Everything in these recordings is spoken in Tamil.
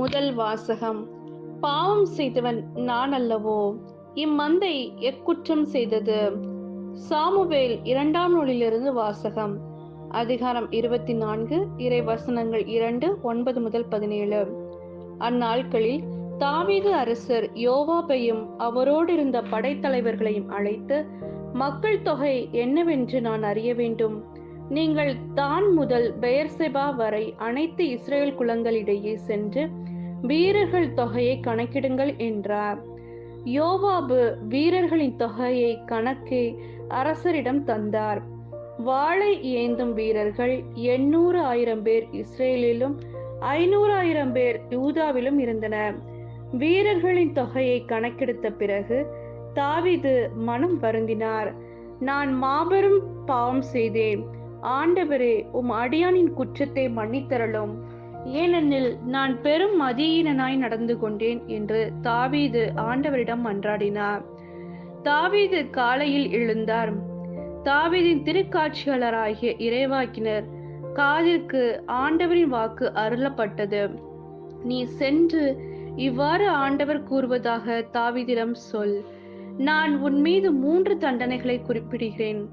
முதல் வாசகம். பாவம் செய்தவன் நான் அல்லவோ இம்மந்தை எக்குற்றம் செய்தது. சாமுவேல் இரண்டாம் நூலிலிருந்து வாசகம். அதிகாரம் இருபத்தி நான்கு இறை வசனங்கள் இரண்டு ஒன்பது முதல் பதினேழு. அந்நாட்களில் தாவீது அரசர் யோவாபையும் அவரோடு இருந்த படைத்தலைவர்களையும் அழைத்து மக்கள் தொகை என்னவென்று நான் அறிய வேண்டும். நீங்கள் தான் முதல் பெயர்செபா வரை அனைத்து இஸ்ரேல் குலங்களிடையே சென்று வீரர்கள் தொகையை கணக்கிடுங்கள் என்றார். யோவாபு வீரர்களின் தொகையை கணக்கே அரசரிடம் தந்தார். வாளை ஏந்தும் வீரர்கள் எண்ணூறு ஆயிரம் பேர் இஸ்ரேலிலும் ஐநூறு ஆயிரம் பேர் யூதாவிலும் இருந்தனர். வீரர்களின் தொகையை கணக்கெடுத்த பிறகு தாவிது மனம் வருந்தினார். நான் மாபெரும் பாவம் செய்தேன். ஆண்டவரே உம் அடியானின் குற்றத்தை மன்னித்தரலும். ஏனெனில் நான் பெரும் மதியீனனாய் நடந்து கொண்டேன் என்று தாவீது ஆண்டவரிடம் மன்றாடினார். தாவீது காலையில் எழுந்தார். தாவீதின் திருக்காட்சியாளராகிய இறைவாக்கினர் காதிற்கு ஆண்டவரின் வாக்கு அருளப்பட்டது. நீ சென்று இவ்வாறு ஆண்டவர் கூறுவதாக தாவிதிடம் சொல். நான் உன் மீது மூன்று தண்டனைகளை குறிப்பிடுகிறேன்.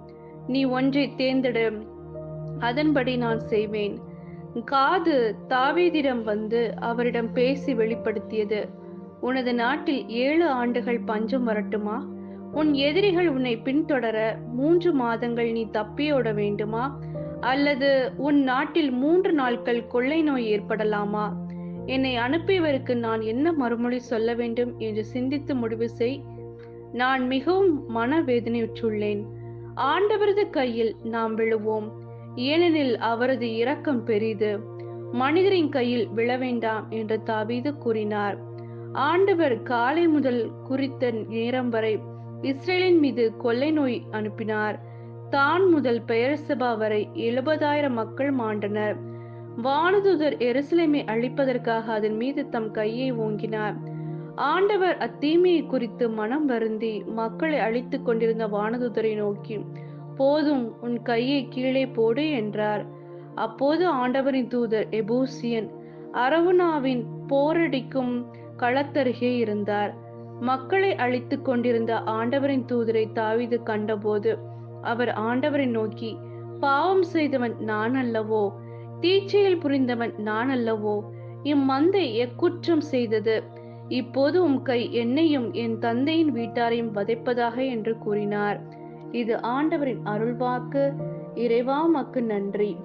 நீ ஒன்றை தேர்ந்தெடு. அதன்படி நான் செய்வேன். காது தாவீதிடம் வந்து அவரிடம் பேசி வெளிப்படுத்தியது. உனது நாட்டில் ஏழு ஆண்டுகள் பஞ்சம் வரட்டுமா? உன் எதிரிகள் உன்னை பின்தொடர மூன்று மாதங்கள் நீ தப்பியோட வேண்டுமா? அல்லது உன் நாட்டில் மூன்று நாட்கள் கொள்ளை நோய் ஏற்படலாமா? என்னை அனுப்பியவருக்கு நான் என்ன மறுமொழி சொல்ல வேண்டும் என்று சிந்தித்து முடிவு செய். நான் மிகவும் மனவேதனையுற்றுள்ளேன். ஆண்டவரது கையில் நாம் விழுவோம். ஏனெனில் அவரது இரக்கம் பெரிது. மனிதரின் கையில் விழ வேண்டாம் என்று தாவீது கூறினார். ஆண்டவர் காலை முதல் குறித்த நேரம் வரை இஸ்ரேலின் மீது கொள்ளை நோய் அனுப்பினார். தான் முதல் பெயர்சபா வரை எழுபதாயிரம் மக்கள் மாண்டனர். வானதுதர் எருசலேமை அழிப்பதற்காக அதன் மீது தம் கையை ஓங்கினார். ஆண்டவர் அத்தீமையை குறித்து மனம் வருந்தி மக்களை அழித்துக் கொண்டிருந்த வானதுதரை நோக்கி போதும் உன் கையை கீழே போடு என்றார். அப்போது ஆண்டவரின் தூதர் எபூசியன் அரவுனாவின் போரடிக்கும் களத்தருகே இருந்தார். மக்களை அழித்துக் கொண்டிருந்த ஆண்டவரின் தூதரை தாவிது கண்டபோது அவர் ஆண்டவரை நோக்கி பாவம் செய்தவன் நான் அல்லவோ தீச்சையில் புரிந்தவன் நான் அல்லவோ இம்மந்தை எக்குற்றம் செய்தது. இப்போது உம் கை என்னையும் என் தந்தையின் வீட்டாரையும் வதைப்பதாக என்று கூறினார். இது ஆண்டவரின் அருள்வாக்கு. இறைவா மக்கு நன்றி.